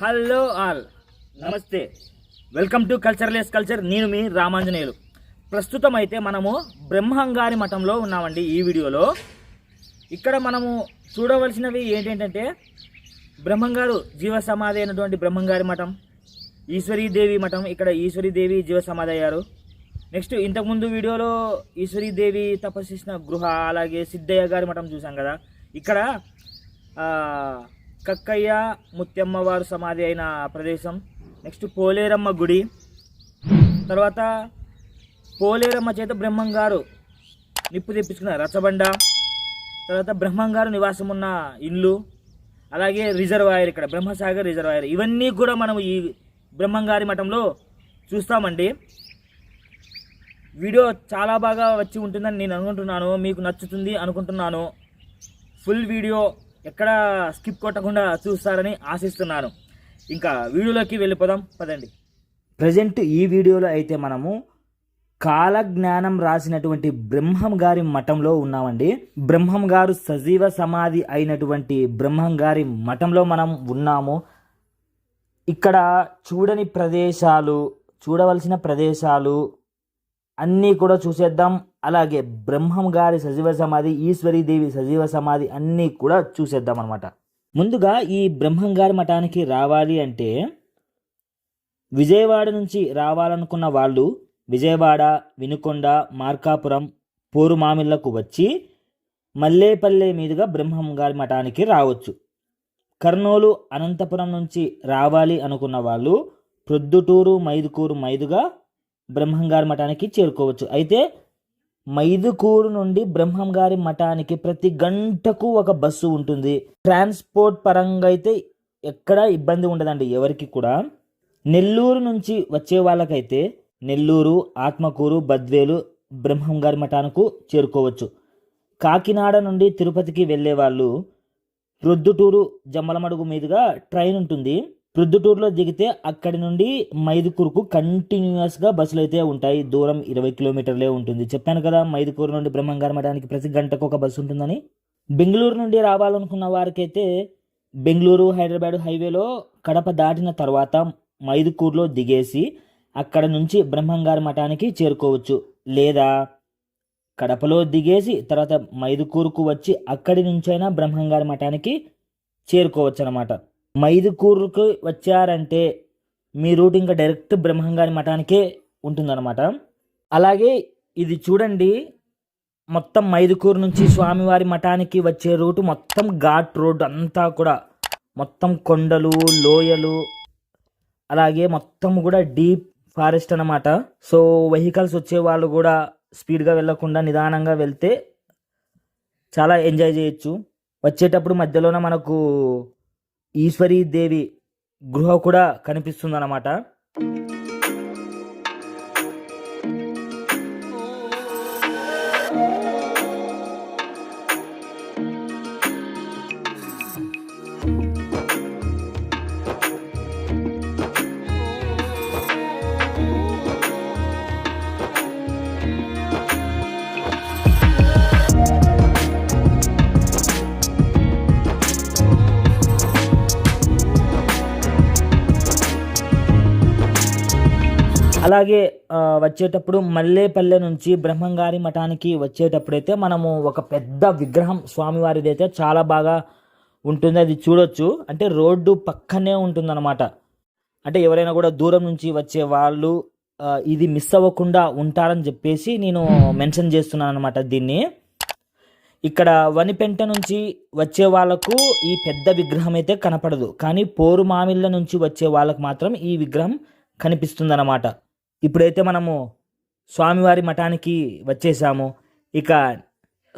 Hello all. నమస్తే. Welcome to cultureless culture. నేను మీ రామాంజనేయులు. ప్రస్తుతం అయితే మనము బ్రహ్మంగారి మఠంలో ఉన్నామండి ఈ వీడియోలో. ఇక్కడ మనము చూడవలసినవి ఏంటంటే బ్రహ్మంగారు జీవ సమాధి అయినటువంటి బ్రహ్మంగారి మఠం ఈశ్వరీదేవి మఠం. ఇక్కడ ఈశ్వరీదేవి జీవ సమాధి అయ్యారు. నెక్స్ట్ ఇంతకుముందు వీడియోలో ఈశ్వరీదేవి తపస్సు చేసిన గృహ అలాగే సిద్ధయ్య గారి మఠం చూసాం కదా. ఇక్కడ కక్కయ్య ముత్యమ్మవారు సమాధి అయిన ప్రదేశం. నెక్స్ట్ పోలేరమ్మ గుడి. తర్వాత పోలేరమ్మ చేత బ్రహ్మం గారు నిప్పు తెప్పించుకున్న రచబండ తర్వాత బ్రహ్మం గారు నివాసం ఉన్న ఇల్లు. అలాగే రిజర్వాయర్ ఇక్కడ బ్రహ్మసాగర్ రిజర్వాయర్. ఇవన్నీ కూడా మనం ఈ బ్రహ్మంగారి మఠంలో చూస్తామండి. వీడియో చాలా బాగా వచ్చి ఉంటుందని నేను అనుకుంటున్నాను మీకు నచ్చుతుంది అనుకుంటున్నాను. ఫుల్ వీడియో ఎక్కడ స్కిప్ కొట్టకుండా చూస్తారని ఆశిస్తున్నాను. ఇంకా వీడియోలోకి వెళ్ళిపోదాం పదండి. ప్రజెంట్ ఈ వీడియోలో అయితే మనము కాలజ్ఞానం రాసినటువంటి బ్రహ్మం గారి మఠంలో ఉన్నామండి. బ్రహ్మం గారు సజీవ సమాధి అయినటువంటి బ్రహ్మం గారి మఠంలో మనం ఉన్నాము. ఇక్కడ చూడని ప్రదేశాలు చూడవలసిన ప్రదేశాలు అన్నీ కూడా చూసేద్దాం. అలాగే బ్రహ్మం గారి సజీవ సమాధి ఈశ్వరీదేవి సజీవ సమాధి అన్నీ కూడా చూసేద్దాం అనమాట ముందుగా ఈ బ్రహ్మం గారి మఠానికి రావాలి అంటే విజయవాడ నుంచి రావాలనుకున్న వాళ్ళు విజయవాడ వినుకొండ మార్కాపురం పోరుమామిళ్ళకు వచ్చి మల్లేపల్లె మీదుగా బ్రహ్మం గారి మఠానికి రావచ్చు. కర్నూలు అనంతపురం నుంచి రావాలి అనుకున్న వాళ్ళు ప్రొద్దుటూరు మైదుకూరు మైదుగా బ్రహ్మంగారి మఠానికి చేరుకోవచ్చు. అయితే మైదుకూరు నుండి బ్రహ్మంగారి మఠానికి ప్రతి గంటకు ఒక బస్సు ఉంటుంది. ట్రాన్స్పోర్ట్ పరంగా అయితే ఎక్కడ ఇబ్బంది ఉండదండి. ఎవరికి కూడా. నెల్లూరు నుంచి వచ్చే వాళ్ళకైతే నెల్లూరు ఆత్మకూరు బద్వేలు బ్రహ్మంగారి మఠానికి చేరుకోవచ్చు. కాకినాడ నుండి తిరుపతికి వెళ్ళే వాళ్ళు ప్రొద్దుటూరు జమ్మలమడుగు మీదుగా ట్రైన్ ఉంటుంది. ప్రొద్దుటూరులో దిగితే అక్కడి నుండి మైదుకూరుకు కంటిన్యూస్గా బస్సులు అయితే ఉంటాయి. దూరం ఇరవై కిలోమీటర్లే ఉంటుంది. చెప్పాను కదా మైదుకూరు నుండి బ్రహ్మంగారం మఠానికి ప్రతి గంటకు ఒక బస్సు ఉంటుందని. బెంగళూరు నుండి రావాలనుకున్న వారికైతే బెంగళూరు హైదరాబాద్ హైవేలో కడప దాటిన తర్వాత మైదుకూరులో దిగేసి అక్కడ నుంచి బ్రహ్మంగారి మఠానికి చేరుకోవచ్చు. లేదా కడపలో దిగేసి తర్వాత మైదుకూరుకు వచ్చి అక్కడి నుంచైనా బ్రహ్మంగారి మఠానికి చేరుకోవచ్చు అనమాట మైదుకూరుకు వచ్చారంటే మీ రూట్ ఇంకా డైరెక్ట్ బ్రహ్మంగారి మఠానికే ఉంటుందన్నమాట. అలాగే ఇది చూడండి మొత్తం మైదుకూరు నుంచి స్వామివారి మఠానికి వచ్చే రూటు మొత్తం ఘాట్ రోడ్ అంతా కూడా. మొత్తం కొండలు లోయలు అలాగే మొత్తం కూడా డీప్ ఫారెస్ట్ అనమాట సో వెహికల్స్ వచ్చే వాళ్ళు కూడా స్పీడ్గా వెళ్ళకుండా నిదానంగా వెళ్తే చాలా ఎంజాయ్ చేయొచ్చు. వచ్చేటప్పుడు మధ్యలోనే మనకు ఈశ్వరీదేవి గృహ కూడా కనిపిస్తుంది అలాగే వచ్చేటప్పుడు మల్లేపల్లె నుంచి బ్రహ్మంగారి మఠానికి వచ్చేటప్పుడైతే మనము ఒక పెద్ద విగ్రహం స్వామివారిది అయితే చాలా బాగా ఉంటుంది. అది చూడొచ్చు. అంటే రోడ్డు పక్కనే ఉంటుందన్నమాట. అంటే ఎవరైనా కూడా దూరం నుంచి వచ్చే వాళ్ళు ఇది మిస్ అవ్వకుండా ఉంటారని చెప్పేసి నేను మెన్షన్ చేస్తున్నాను అనమాట దీన్ని. ఇక్కడ వనిపెంట నుంచి వచ్చే వాళ్ళకు ఈ పెద్ద విగ్రహం అయితే కనపడదు. కానీ పోరు మామిళ్ళ నుంచి వచ్చే వాళ్ళకు మాత్రం ఈ విగ్రహం కనిపిస్తుందన్నమాట. ఇప్పుడైతే మనము స్వామివారి మఠానికి వచ్చేసాము. ఇక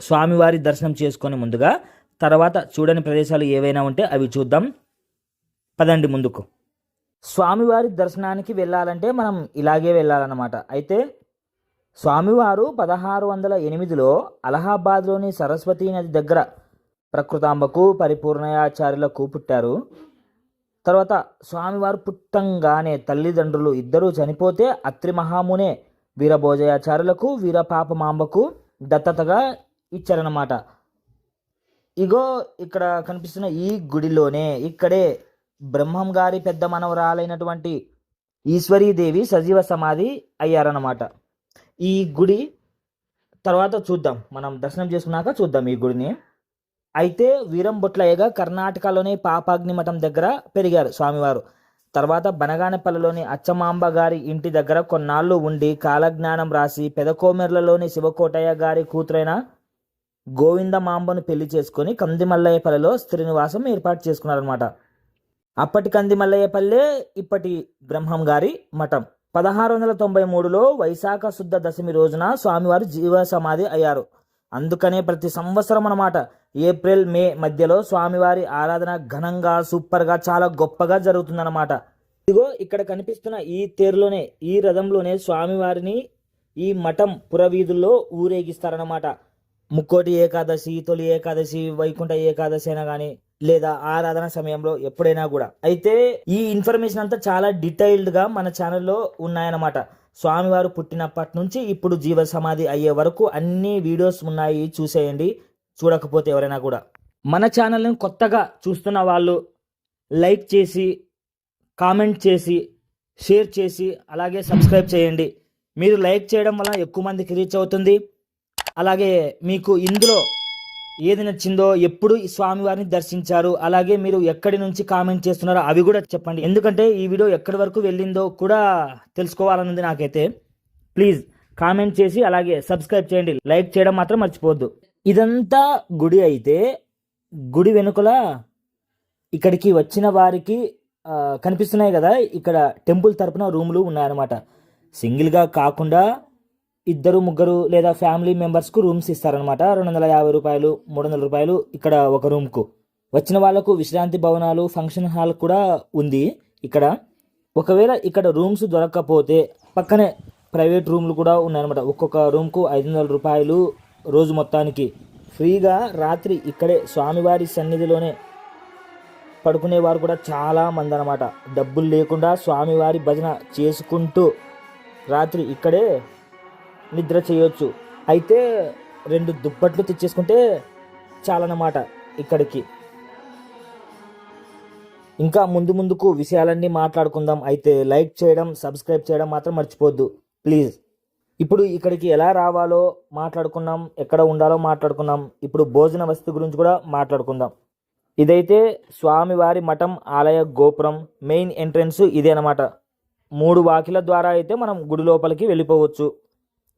స్వామివారి దర్శనం చేసుకొని ముందుగా తర్వాత చూడని ప్రదేశాలు ఏవైనా ఉంటే అవి చూద్దాం. పదండి ముందుకు. స్వామివారి దర్శనానికి వెళ్ళాలంటే మనం ఇలాగే వెళ్ళాలన్నమాట. అయితే స్వామివారు పదహారు వందల ఎనిమిదిలో అలహాబాద్లోని సరస్వతీ నది దగ్గర ప్రకృతాంబకు పరిపూర్ణయాచార్యులకు పుట్టారు. తర్వాత స్వామివారు పుట్టంగానే తల్లిదండ్రులు ఇద్దరూ చనిపోతే అత్రి మహామునే వీరభోజయాచార్యులకు వీరపాపమాంబకు దత్తతగా ఇచ్చారన్నమాట. ఇగో ఇక్కడ కనిపిస్తున్న ఈ గుడిలోనే ఇక్కడే బ్రహ్మం గారి పెద్ద మనవరాలైనటువంటి ఈశ్వరీదేవి సజీవ సమాధి అయ్యారన్నమాట. ఈ గుడి తర్వాత చూద్దాం. మనం దర్శనం చేసుకున్నాక చూద్దాం ఈ గుడిని. అయితే వీరంబొట్లయ్యగా కర్ణాటకలోని పాపాగ్ని మఠం దగ్గర పెరిగారు స్వామివారు. తర్వాత బనగానపల్లిలోని అచ్చమాంబ గారి ఇంటి దగ్గర కొన్నాళ్ళు ఉండి కాలజ్ఞానం రాసి పెదకోమెర్లలోని శివకోటయ్య గారి కూతురైన గోవిందమాంబను పెళ్ళి చేసుకొని కందిమల్లయ్యపల్లిలో శ్రీనివాసం ఏర్పాటు చేసుకున్నారనమాట అప్పటి కందిమల్లయ్యపల్లె ఇప్పటి బ్రహ్మం గారి మఠం. పదహారు వందల తొంభై మూడులో వైశాఖ శుద్ధ దశమి రోజున స్వామివారు జీవ సమాధి అయ్యారు. అందుకనే ప్రతి సంవత్సరం అన్నమాట ఏప్రిల్ మే మధ్యలో స్వామివారి ఆరాధన ఘనంగా సూపర్గా చాలా గొప్పగా జరుగుతుందన్నమాట. ఇదిగో ఇక్కడ కనిపిస్తున్న ఈ తేరులోనే ఈ రథంలోనే స్వామివారిని ఈ మఠం పురవీధుల్లో ఊరేగిస్తారన్నమాట. ముక్కోటి ఏకాదశి తొలి ఏకాదశి వైకుంఠ ఏకాదశి అయినా కానీ లేదా ఆరాధన సమయంలో ఎప్పుడైనా కూడా. అయితే ఈ ఇన్ఫర్మేషన్ అంతా చాలా డీటెయిల్డ్గా మన ఛానల్లో ఉన్నాయన్నమాట. స్వామివారు పుట్టినప్పటి నుంచి ఇప్పుడు జీవ సమాధి అయ్యే వరకు అన్ని వీడియోస్ ఉన్నాయి చూసేయండి. చూడకపోతే ఎవరైనా కూడా. మన ఛానల్ని కొత్తగా చూస్తున్న వాళ్ళు లైక్ చేసి కామెంట్ చేసి షేర్ చేసి అలాగే సబ్స్క్రైబ్ చేయండి. మీరు లైక్ చేయడం వల్ల ఎక్కువ మందికి రీచ్ అవుతుంది. అలాగే మీకు ఇందులో ఏది నచ్చిందో ఎప్పుడు ఈ స్వామివారిని దర్శించారు అలాగే మీరు ఎక్కడి నుంచి కామెంట్ చేస్తున్నారో అవి కూడా చెప్పండి. ఎందుకంటే ఈ వీడియో ఎక్కడి వరకు వెళ్ళిందో కూడా తెలుసుకోవాలన్నది నాకైతే. ప్లీజ్ కామెంట్ చేసి అలాగే సబ్స్క్రైబ్ చేయండి. లైక్ చేయడం మాత్రం మర్చిపోవద్దు. ఇదంతా గుడి అయితే గుడి వెనుకల ఇక్కడికి వచ్చిన వారికి కనిపిస్తున్నాయి కదా ఇక్కడ టెంపుల్ తరపున రూములు ఉన్నాయన్నమాట. సింగిల్గా కాకుండా ఇద్దరు ముగ్గురు లేదా ఫ్యామిలీ మెంబర్స్కు రూమ్స్ ఇస్తారనమాట రెండు వందల యాభై రూపాయలు మూడు వందల రూపాయలు ఇక్కడ ఒక రూమ్కు వచ్చిన వాళ్ళకు విశ్రాంతి భవనాలు ఫంక్షన్ హాల్ కూడా ఉంది ఇక్కడ. ఒకవేళ ఇక్కడ రూమ్స్ దొరకకపోతే పక్కనే ప్రైవేట్ రూమ్లు కూడా ఉన్నాయన్నమాట. ఒక్కొక్క రూమ్కు ఐదు వందల రూపాయలు రోజు మొత్తానికి. ఫ్రీగా రాత్రి ఇక్కడే స్వామివారి సన్నిధిలోనే పడుకునేవారు కూడా చాలా మంది అనమాట డబ్బులు లేకుండా స్వామివారి భజన చేసుకుంటూ రాత్రి ఇక్కడే నిద్ర చేయొచ్చు. అయితే రెండు దుప్పట్లు తెచ్చేసుకుంటే చాలన్నమాట ఇక్కడికి. ఇంకా ముందు ముందుకు విషయాలన్నీ మాట్లాడుకుందాం. అయితే లైక్ చేయడం సబ్స్క్రైబ్ చేయడం మాత్రం మర్చిపోద్దు ప్లీజ్. ఇప్పుడు ఇక్కడికి ఎలా రావాలో మాట్లాడుకున్నాం ఎక్కడ ఉండాలో మాట్లాడుకున్నాం ఇప్పుడు భోజన వసతి గురించి కూడా మాట్లాడుకుందాం. ఇదైతే స్వామివారి మఠం ఆలయ గోపురం మెయిన్ ఎంట్రన్స్ ఇదే అనమాట మూడు వాకిల ద్వారా అయితే మనం గుడి లోపలికి వెళ్ళిపోవచ్చు.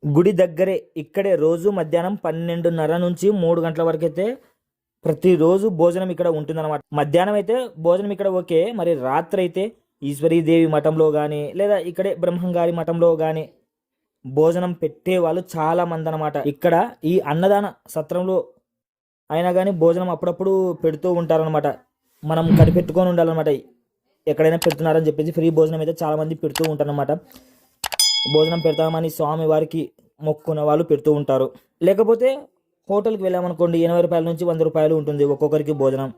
గుడి దగ్గరే ఇక్కడే రోజు మధ్యాహ్నం పన్నెండున్నర నుంచి మూడు గంటల వరకు అయితే ప్రతిరోజు భోజనం ఇక్కడ ఉంటుందన్నమాట. మధ్యాహ్నం అయితే భోజనం ఇక్కడ ఓకే మరి రాత్రి అయితే ఈశ్వరీదేవి మఠంలో కానీ లేదా ఇక్కడే బ్రహ్మంగారి మఠంలో కానీ భోజనం పెట్టే వాళ్ళు చాలా మంది అనమాట ఇక్కడ ఈ అన్నదాన సత్రంలో అయినా కానీ భోజనం అప్పుడప్పుడు పెడుతూ ఉంటారనమాట మనం కనిపెట్టుకొని ఉండాలన్నమాట. ఎక్కడైనా పెడుతున్నారని చెప్పేసి ఫ్రీ భోజనం అయితే చాలా మంది పెడుతూ ఉంటారనమాట భోజనం పెడతామని స్వామి వారికి మొక్కున్న వాళ్ళు పెడుతూ ఉంటారు. లేకపోతే హోటల్కి వెళ్ళామనుకోండి ఎనభై రూపాయల నుంచి వంద రూపాయలు ఉంటుంది ఒక్కొక్కరికి భోజనం.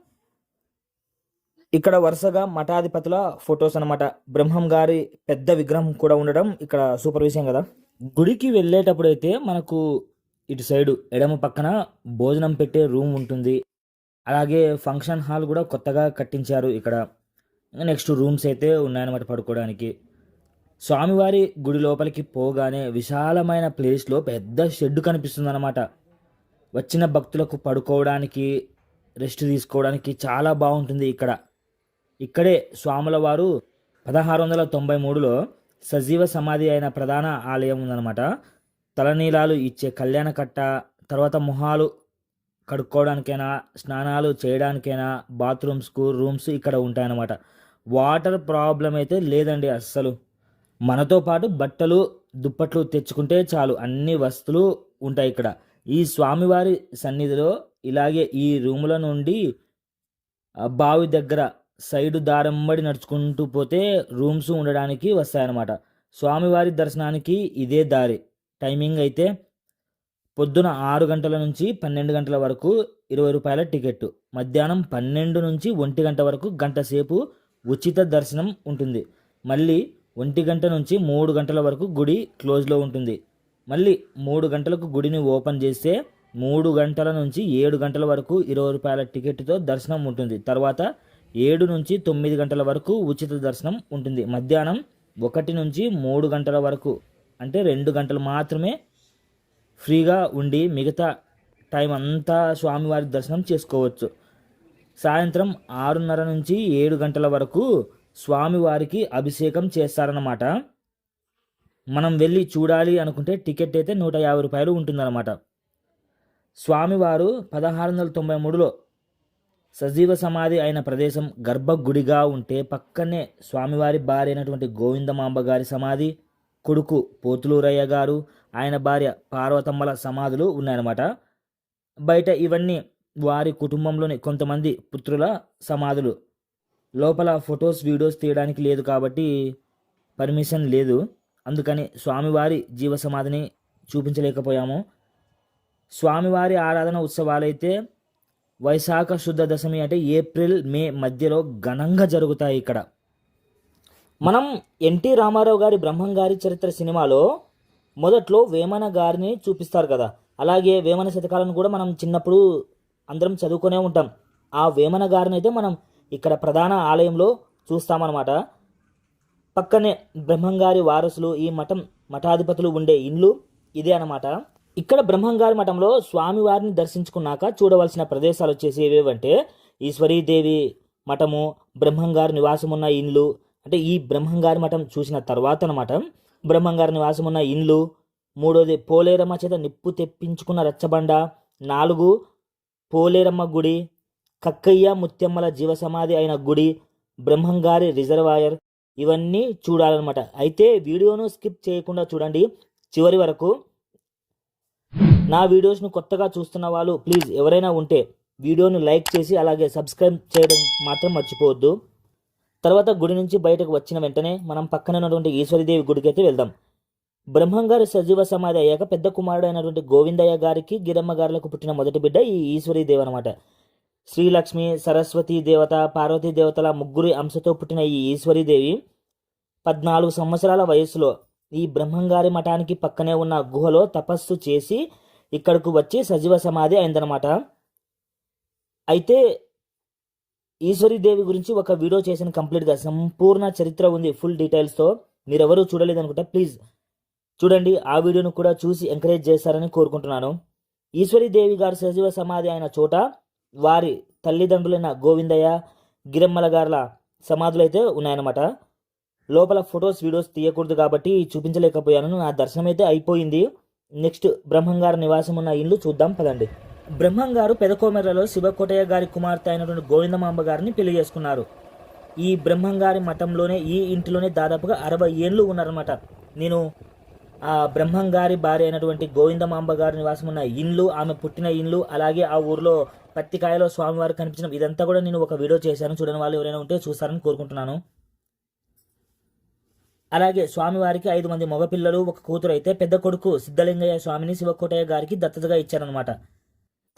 ఇక్కడ వరుసగా మఠాధిపతుల ఫొటోస్ అనమాట బ్రహ్మం గారి పెద్ద విగ్రహం కూడా ఉండడం ఇక్కడ సూపర్ విషయం కదా. గుడికి వెళ్ళేటప్పుడు అయితే మనకు ఇటు సైడు ఎడమ పక్కన భోజనం పెట్టే రూమ్ ఉంటుంది. అలాగే ఫంక్షన్ హాల్ కూడా కొత్తగా కట్టించారు ఇక్కడ. నెక్స్ట్ రూమ్స్ అయితే ఉన్నాయన్నమాట పడుకోవడానికి. స్వామివారి గుడి లోపలికి పోగానే విశాలమైన ప్లేస్లో పెద్ద షెడ్ కనిపిస్తుందన్నమాట. వచ్చిన భక్తులకు పడుకోవడానికి రెస్ట్ తీసుకోవడానికి చాలా బాగుంటుంది ఇక్కడ. ఇక్కడే స్వాముల వారు పదహారు వందల తొంభై మూడులో సజీవ సమాధి అయిన ప్రధాన ఆలయం ఉందన్నమాట. తలనీలాలు ఇచ్చే కళ్యాణ కట్ట తర్వాత మొహాలు కడుక్కోవడానికైనా స్నానాలు చేయడానికైనా బాత్రూమ్స్కు రూమ్స్ ఇక్కడ ఉంటాయన్నమాట. వాటర్ ప్రాబ్లం అయితే లేదండి అస్సలు. మనతో పాటు బట్టలు దుప్పట్లు తెచ్చుకుంటే చాలు. అన్ని వస్తువులు ఉంటాయి ఇక్కడ. ఈ స్వామివారి సన్నిధిలో ఇలాగే ఈ రూముల నుండి బావి దగ్గర సైడు దారంబడి నడుచుకుంటూ పోతే రూమ్స్ ఉండడానికి వస్తాయన్నమాట. స్వామివారి దర్శనానికి ఇదే దారి. టైమింగ్ అయితే పొద్దున ఆరు గంటల నుంచి పన్నెండు గంటల వరకు ఇరవై రూపాయల టికెట్ మధ్యాహ్నం పన్నెండు నుంచి ఒంటి గంట వరకు గంట సేపు ఉచిత దర్శనం ఉంటుంది. మళ్ళీ ఒంటి గంట నుంచి మూడు గంటల వరకు గుడి క్లోజ్లో ఉంటుంది. మళ్ళీ మూడు గంటలకు గుడిని ఓపెన్ చేస్తే మూడు గంటల నుంచి ఏడు గంటల వరకు ఇరవై రూపాయల టికెట్తో దర్శనం ఉంటుంది. తర్వాత ఏడు నుంచి తొమ్మిది గంటల వరకు ఉచిత దర్శనం ఉంటుంది. మధ్యాహ్నం ఒకటి నుంచి మూడు గంటల వరకు అంటే రెండు గంటలు మాత్రమే ఫ్రీగా ఉండి మిగతా టైం అంతా స్వామివారి దర్శనం చేసుకోవచ్చు. సాయంత్రం ఆరున్నర నుంచి ఏడు గంటల వరకు స్వామివారికి అభిషేకం చేస్తారన్నమాట. మనం వెళ్ళి చూడాలి అనుకుంటే టికెట్ అయితే నూట యాభై రూపాయలు ఉంటుందన్నమాట. స్వామివారు పదహారు వందల తొంభై మూడులో సజీవ సమాధి అయిన ప్రదేశం గర్భగుడిగా ఉంటే పక్కనే స్వామివారి భార్య అయినటువంటి గోవిందమాంబ గారి సమాధి కొడుకు పోతులూరయ్య గారు ఆయన భార్య పార్వతమ్మల సమాధులు ఉన్నాయన్నమాట. బయట ఇవన్నీ వారి కుటుంబంలోని కొంతమంది పుత్రుల సమాధులు. లోపల ఫొటోస్ వీడియోస్ తీయడానికి లేదు కాబట్టి పర్మిషన్ లేదు. అందుకని స్వామివారి జీవ సమాధిని చూపించలేకపోయాము. స్వామివారి ఆరాధన ఉత్సవాలైతే వైశాఖ శుద్ధ దశమి అంటే ఏప్రిల్ మే మధ్యలో ఘనంగా జరుగుతాయి ఇక్కడ. మనం ఎన్టీ రామారావు గారి బ్రహ్మంగారి చరిత్ర సినిమాలో మొదట్లో వేమన గారిని చూపిస్తారు కదా. అలాగే వేమన శతకాలను కూడా మనం చిన్నప్పుడు అందరం చదువుకునే ఉంటాం. ఆ వేమన గారిని అయితే మనం ఇక్కడ ప్రధాన ఆలయంలో చూస్తామన్నమాట. పక్కనే బ్రహ్మంగారి వారసులు ఈ మఠం మఠాధిపతులు ఉండే ఇండ్లు ఇదే అన్నమాట. ఇక్కడ బ్రహ్మంగారి మఠంలో స్వామివారిని దర్శించుకున్నాక చూడవలసిన ప్రదేశాలు వచ్చేసి ఏవేవంటే ఈశ్వరీదేవి మఠము బ్రహ్మంగారి నివాసమున్న ఇండ్లు అంటే ఈ బ్రహ్మంగారి మఠం చూసిన తర్వాత అనమాట బ్రహ్మంగారి నివాసం ఉన్న ఇండ్లు మూడోది పోలేరమ్మ చేత నిప్పు తెప్పించుకున్న రచ్చబండ నాలుగు పోలేరమ్మ గుడి కక్కయ్య ముత్యమ్మల జీవ సమాధి అయిన గుడి బ్రహ్మంగారి రిజర్వాయర్ ఇవన్నీ చూడాలన్నమాట. అయితే వీడియోను స్కిప్ చేయకుండా చూడండి. చివరి వరకు నా వీడియోస్ను కొత్తగా చూస్తున్న వాళ్ళు ప్లీజ్ ఎవరైనా ఉంటే వీడియోను లైక్ చేసి అలాగే సబ్స్క్రైబ్ చేయడం మాత్రం మర్చిపోవద్దు. తర్వాత గుడి నుంచి బయటకు వచ్చిన వెంటనే మనం పక్కన ఉన్నటువంటి ఈశ్వరీదేవి గుడికి అయితే వెళ్దాం. బ్రహ్మంగారి సజీవ సమాధి అయ్యాక పెద్ద కుమారుడు అయినటువంటి గోవిందయ్య గారికి గిరమ్మ గారులకు పుట్టిన మొదటి బిడ్డ ఈ ఈశ్వరీదేవి అనమాట శ్రీలక్ష్మి సరస్వతి దేవత పార్వతీ దేవతల ముగ్గురి అంశతో పుట్టిన ఈ ఈశ్వరీదేవి పద్నాలుగు సంవత్సరాల వయసులో ఈ బ్రహ్మంగారి మఠానికి పక్కనే ఉన్న గుహలో తపస్సు చేసి ఇక్కడకు వచ్చి సజీవ సమాధి అయిందనమాట అయితే ఈశ్వరీదేవి గురించి ఒక వీడియో చేసిన కంప్లీట్గా సంపూర్ణ చరిత్ర ఉంది ఫుల్ డీటెయిల్స్తో మీరెవరూ చూడలేదు అనుకుంటే ప్లీజ్ చూడండి. ఆ వీడియోను కూడా చూసి ఎంకరేజ్ చేస్తారని కోరుకుంటున్నాను. ఈశ్వరీదేవి గారి సజీవ సమాధి అయిన చోట వారి తల్లిదండ్రులైన గోవిందయ్య గిరమ్మల గారుల సమాధులు అయితే ఉన్నాయన్నమాట. లోపల ఫొటోస్ వీడియోస్ తీయకూడదు కాబట్టి చూపించలేకపోయాను. నా దర్శనం అయితే అయిపోయింది. నెక్స్ట్ బ్రహ్మంగారి నివాసం ఉన్న ఇల్లు చూద్దాం పదండి. బ్రహ్మంగారు పెదకోమెర్లలో శివకోటయ్య గారి కుమార్తె అయినటువంటి గోవిందమాంబ గారిని పెళ్ళి చేసుకున్నారు. ఈ బ్రహ్మంగారి మఠంలోనే ఈ ఇంటిలోనే దాదాపుగా అరవై ఏళ్ళు ఉన్నారన్నమాట. నేను ఆ బ్రహ్మంగారి భార్య అయినటువంటి గోవిందమాంబ గారి నివాసం ఉన్న ఇండ్లు ఆమె పుట్టిన ఇండ్లు అలాగే ఆ ఊర్లో పత్తికాయలో స్వామివారు కనిపించిన ఇదంతా కూడా నేను ఒక వీడియో చేశాను. చూడని వాళ్ళు ఎవరైనా ఉంటే చూస్తారని కోరుకుంటున్నాను. అలాగే స్వామివారికి ఐదు మంది మగపిల్లలు ఒక కూతురు అయితే పెద్ద కొడుకు సిద్ధలింగయ్య స్వామిని శివకోటయ్య గారికి దత్తతగా ఇచ్చారనమాట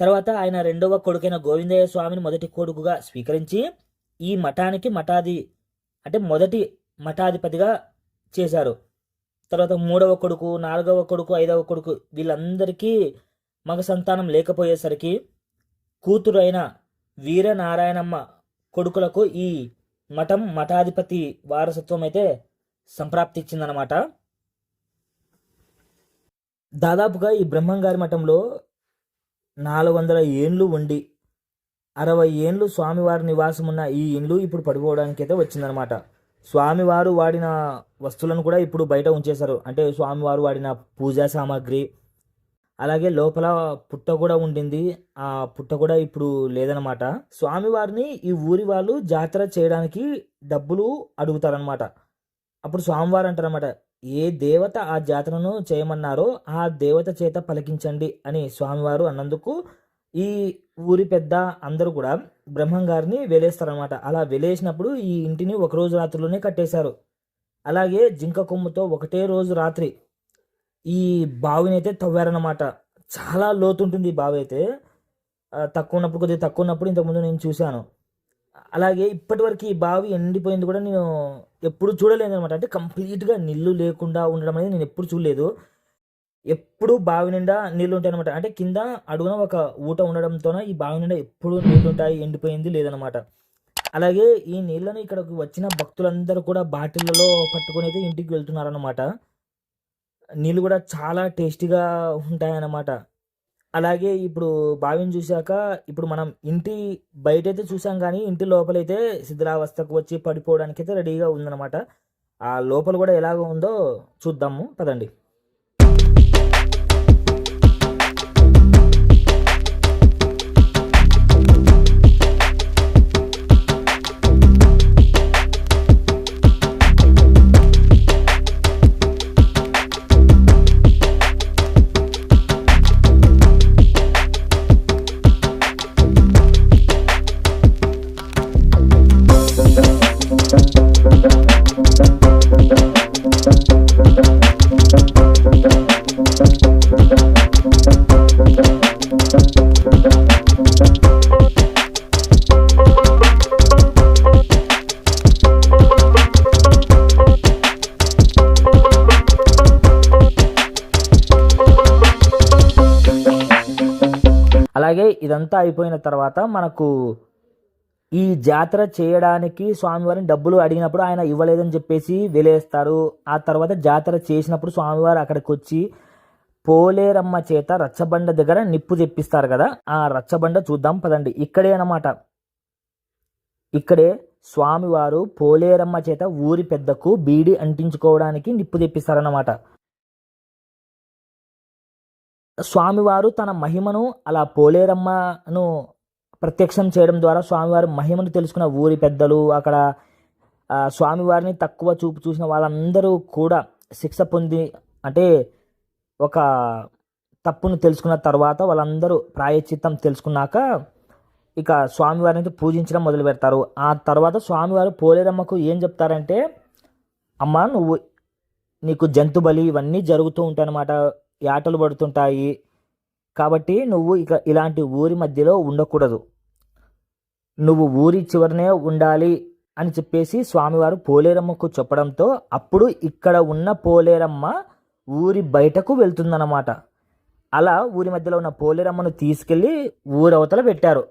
తర్వాత ఆయన రెండవ కొడుకైన గోవిందయ్య స్వామిని మొదటి కొడుకుగా స్వీకరించి ఈ మఠానికి మఠాది అంటే మొదటి మఠాధిపతిగా చేశారు. తర్వాత మూడవ కొడుకు నాలుగవ కొడుకు ఐదవ కొడుకు వీళ్ళందరికీ మగ సంతానం లేకపోయేసరికి కూతురు అయిన వీరనారాయణమ్మ కొడుకులకు ఈ మఠం మఠాధిపతి వారసత్వం అయితే సంప్రాప్తి ఇచ్చిందనమాట దాదాపుగా ఈ బ్రహ్మంగారి మఠంలో నాలుగు వందల ఏండ్లు ఉండి అరవై ఏండ్లు స్వామివారి నివాసం ఉన్న ఈ ఇండ్లు ఇప్పుడు పడిపోవడానికి అయితే వచ్చిందనమాట స్వామివారు వాడిన వస్తువులను కూడా ఇప్పుడు బయట ఉంచేశారు. అంటే స్వామివారు వాడిన పూజా సామాగ్రి అలాగే లోపల పుట్ట కూడా ఉండింది. ఆ పుట్ట కూడా ఇప్పుడు లేదనమాట స్వామివారిని ఈ ఊరి వాళ్ళు జాతర చేయడానికి డబ్బులు అడుగుతారనమాట అప్పుడు స్వామివారు అంటారనమాట ఏ దేవత ఆ జాతరను చేయమన్నారో ఆ దేవత చేత పలికించండి అని స్వామివారు అన్నందుకు ఈ ఊరి పెద్ద అందరూ కూడా బ్రహ్మంగారిని వెలేస్తారనమాట అలా వెలేసినప్పుడు ఈ ఇంటిని ఒక రోజు రాత్రిలోనే కట్టేశారు. అలాగే జింక కొమ్ముతో ఒకటే రోజు రాత్రి ఈ బావిని అయితే తవ్వారనమాట చాలా లోతుంటుంది ఈ బావి అయితే. తక్కువ ఉన్నప్పుడు కొద్దిగా తక్కువ ఉన్నప్పుడు ఇంతకుముందు నేను చూశాను. అలాగే ఇప్పటివరకు ఈ బావి ఎండిపోయింది కూడా నేను ఎప్పుడు చూడలేదు అనమాట అంటే కంప్లీట్గా నీళ్ళు లేకుండా ఉండడం అనేది నేను ఎప్పుడు చూడలేదు. ఎప్పుడు బావి నిండా నీళ్ళు ఉంటాయి అనమాట అంటే కింద అడుగున ఒక ఊట ఉండడంతోన ఈ బావి నిండా ఎప్పుడు నీళ్ళు ఉంటాయి ఎండిపోయింది లేదనమాట అలాగే ఈ నీళ్ళను ఇక్కడికి వచ్చిన భక్తులందరూ కూడా బాటిళ్ళలో పట్టుకుని అయితే ఇంటికి వెళ్తున్నారనమాట నీళ్ళు కూడా చాలా టేస్టీగా ఉంటాయన్నమాట. అలాగే ఇప్పుడు బావిని చూశాక ఇప్పుడు మనం ఇంటి బయట అయితే చూసాం కానీ ఇంటి లోపలైతే శిథిలావస్థకు వచ్చి పడిపోవడానికి అయితే రెడీగా ఉందన్నమాట. ఆ లోపల కూడా ఎలాగ ఉందో చూద్దాము. పదండి. అంతా అయిపోయిన తర్వాత మనకు ఈ జాతర చేయడానికి స్వామివారిని డబ్బులు అడిగినప్పుడు ఆయన ఇవ్వలేదని చెప్పేసి వెలేస్తారు ఆ తర్వాత జాతర చేసినప్పుడు స్వామివారు అక్కడికి వచ్చి పోలేరమ్మ చేత రచ్చబండ దగ్గర నిప్పు తెప్పిస్తారు కదా ఆ రచ్చబండ చూద్దాం పదండి. ఇక్కడే అనమాట ఇక్కడే స్వామివారు పోలేరమ్మ చేత ఊరి పెద్దకు బీడి అంటించుకోవడానికి నిప్పు తెప్పిస్తారన్నమాట. స్వామివారు తన మహిమను అలా పోలేరమ్మను ప్రత్యక్షం చేయడం ద్వారా స్వామివారి మహిమను తెలుసుకున్న ఊరి పెద్దలు అక్కడ స్వామివారిని తక్కువ చూపు చూసిన వాళ్ళందరూ కూడా శిక్ష పొంది అంటే ఒక తప్పును తెలుసుకున్న తర్వాత వాళ్ళందరూ ప్రాయశ్చిత్తం తెలుసుకున్నాక ఇక స్వామివారిని పూజించడం మొదలు పెడతారు. ఆ తర్వాత స్వామివారు పోలేరమ్మకు ఏం చెప్తారంటే అమ్మ నువ్వు నీకు జంతు బలి ఇవన్నీ జరుగుతూ ఉంటాయన్నమాట. యాటలు పడుతుంటాయి. కాబట్టి నువ్వు ఇక ఇలాంటి ఊరి మధ్యలో ఉండకూడదు. నువ్వు ఊరి చివరనే ఉండాలి అని చెప్పేసి స్వామివారు పోలేరమ్మకు చెప్పడంతో అప్పుడు ఇక్కడ ఉన్న పోలేరమ్మ ఊరి బయటకు వెళ్తుందన్నమాట. అలా ఊరి మధ్యలో ఉన్న పోలేరమ్మను తీసుకెళ్ళి ఊరవతల పెట్టారు.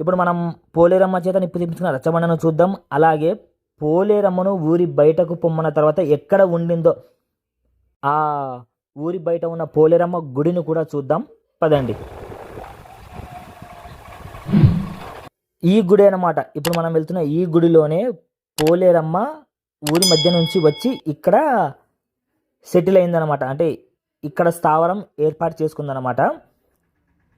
ఇప్పుడు మనం పోలేరమ్మ చేత నిప్పు తెప్పించుకున్న రచ్చబండను చూద్దాం. అలాగే పోలేరమ్మను ఊరి బయటకు పొమ్మన్న తర్వాత ఎక్కడ ఉండిందో ఆ ఊరి బయట ఉన్న పోలేరమ్మ గుడిని కూడా చూద్దాం. పదండి. ఈ గుడి అనమాట ఇప్పుడు మనం వెళ్తున్న ఈ గుడిలోనే పోలేరమ్మ ఊరి మధ్య నుంచి వచ్చి ఇక్కడ సెటిల్ అయిందనమాట అంటే ఇక్కడ స్థావరం ఏర్పాటు చేసుకుందనమాట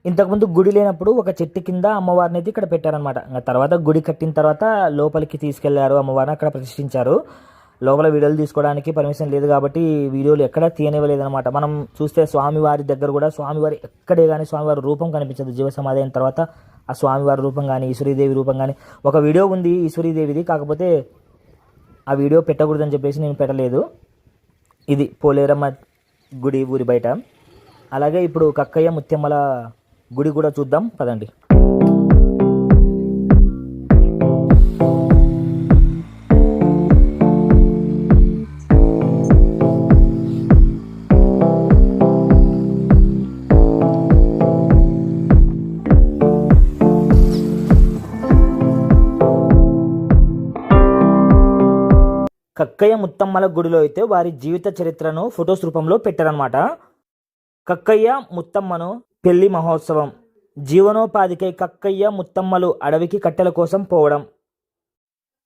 ఇంతకుముందు గుడి లేనప్పుడు ఒక చెట్టు కింద అమ్మవారిని అయితే ఇక్కడ పెట్టారనమాట ఇంకా తర్వాత గుడి కట్టిన తర్వాత లోపలికి తీసుకెళ్ళారు. అమ్మవారిని అక్కడ ప్రతిష్ఠించారు. లోపల వీడియోలు తీసుకోవడానికి పర్మిషన్ లేదు కాబట్టి వీడియోలు ఎక్కడ తీయనివ్వలేదన్నమాట. మనం చూస్తే స్వామివారి దగ్గర కూడా స్వామివారి ఎక్కడే కానీ స్వామివారి రూపం కనిపించదు. జీవ సమాధి అయిన తర్వాత ఆ స్వామివారి రూపం కానీ ఈశ్వరీదేవి రూపం కానీ ఒక వీడియో ఉంది ఈశ్వరీదేవిది. కాకపోతే ఆ వీడియో పెట్టకూడదని చెప్పేసి నేను పెట్టలేదు. ఇది పోలేరమ్మ గుడి ఊరి బయట. అలాగే ఇప్పుడు కక్కయ్య ముత్యమ్మల గుడి కూడా చూద్దాం. పదండి. కక్కయ్య ముత్తమ్మల గుడిలో అయితే వారి జీవిత చరిత్రను ఫొటోస్ రూపంలో పెట్టారనమాట కక్కయ్య ముత్తమ్మను పెళ్ళి మహోత్సవం జీవనోపాధికై కక్కయ్య ముత్తమ్మలు అడవికి కట్టెల కోసం పోవడం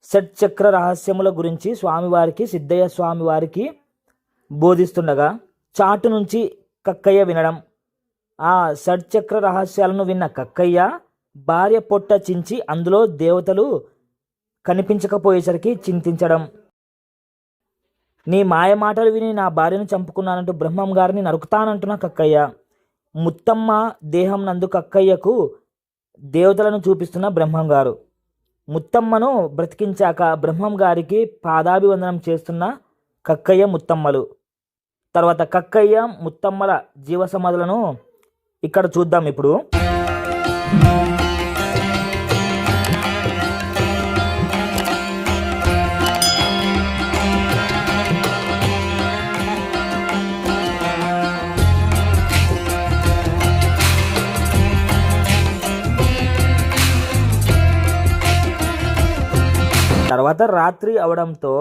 షట్చక్ర రహస్యముల గురించి స్వామివారికి సిద్ధయ్య స్వామివారికి బోధిస్తుండగా చాటు నుంచి కక్కయ్య వినడం ఆ షట్చక్ర రహస్యాలను విన్న కక్కయ్య భార్య పొట్ట చించి అందులో దేవతలు కనిపించకపోయేసరికి చింతించడం నీ మాయ మాటలు విని నా భార్యను చంపుకున్నానంటూ బ్రహ్మం గారిని నరుకుతానంటున్న కక్కయ్య. ముత్తమ్మ దేహం నందు కక్కయ్యకు దేవతలను చూపిస్తున్న బ్రహ్మం గారు. ముత్తమ్మను బ్రతికించాక బ్రహ్మం గారికి పాదాభివందనం చేస్తున్న కక్కయ్య ముత్తమ్మలు. తర్వాత కక్కయ్య ముత్తమ్మల జీవసమాధులను ఇక్కడ చూద్దాం ఇప్పుడు. తర్వాత రాత్రి అవడంతో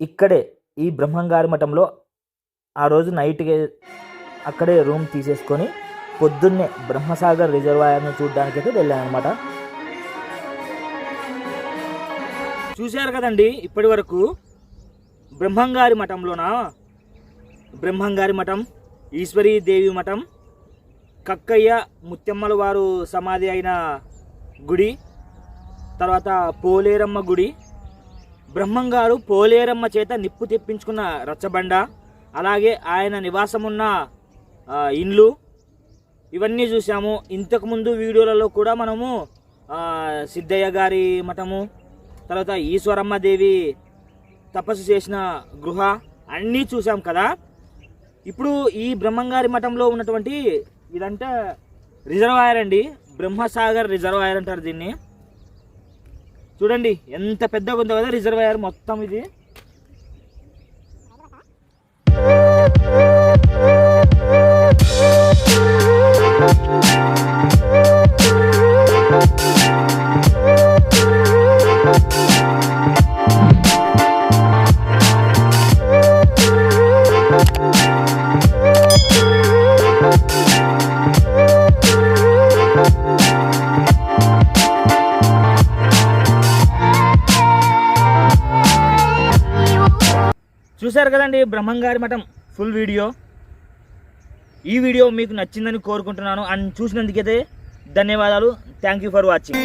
ఇక్కడే ఈ బ్రహ్మంగారి మఠంలో ఆ రోజు నైట్కి అక్కడే రూమ్ తీసేసుకొని పొద్దున్నే బ్రహ్మసాగర్ రిజర్వాయర్ని చూడడానికి అయితే వెళ్ళాను అనమాట చూశారు కదండి ఇప్పటి వరకు బ్రహ్మంగారి మఠంలోన? బ్రహ్మంగారి మఠం ఈశ్వరీ దేవి మఠం కక్కయ్య ముత్యమ్మల వారు సమాధి అయిన గుడి తర్వాత పోలేరమ్మ గుడి బ్రహ్మంగారు పోలేరమ్మ చేత నిప్పు తెప్పించుకున్న రచ్చబండ అలాగే ఆయన నివాసమున్న ఇండ్లు ఇవన్నీ చూసాము ఇంతకుముందు వీడియోలలో కూడా మనము సిద్ధయ్య గారి మఠము తర్వాత ఈశ్వరమ్మ దేవి తపస్సు చేసిన గృహ అన్నీ చూసాం కదా. ఇప్పుడు ఈ బ్రహ్మంగారి మఠంలో ఉన్నటువంటి ఇదంటే రిజర్వాయర్ అండి. బ్రహ్మసాగర్ రిజర్వాయర్ అంటారు దీన్ని. చూడండి ఎంత పెద్దగా ఉందో కదా రిజర్వాయర్ మొత్తం ఇది. కదండి బ్రహ్మంగారి మఠం. ఫుల్ వీడియో ఈ వీడియో మీకు నచ్చిందని కోరుకుంటున్నాను. అండ్ చూసినందుకైతే ధన్యవాదాలు. Thank for watching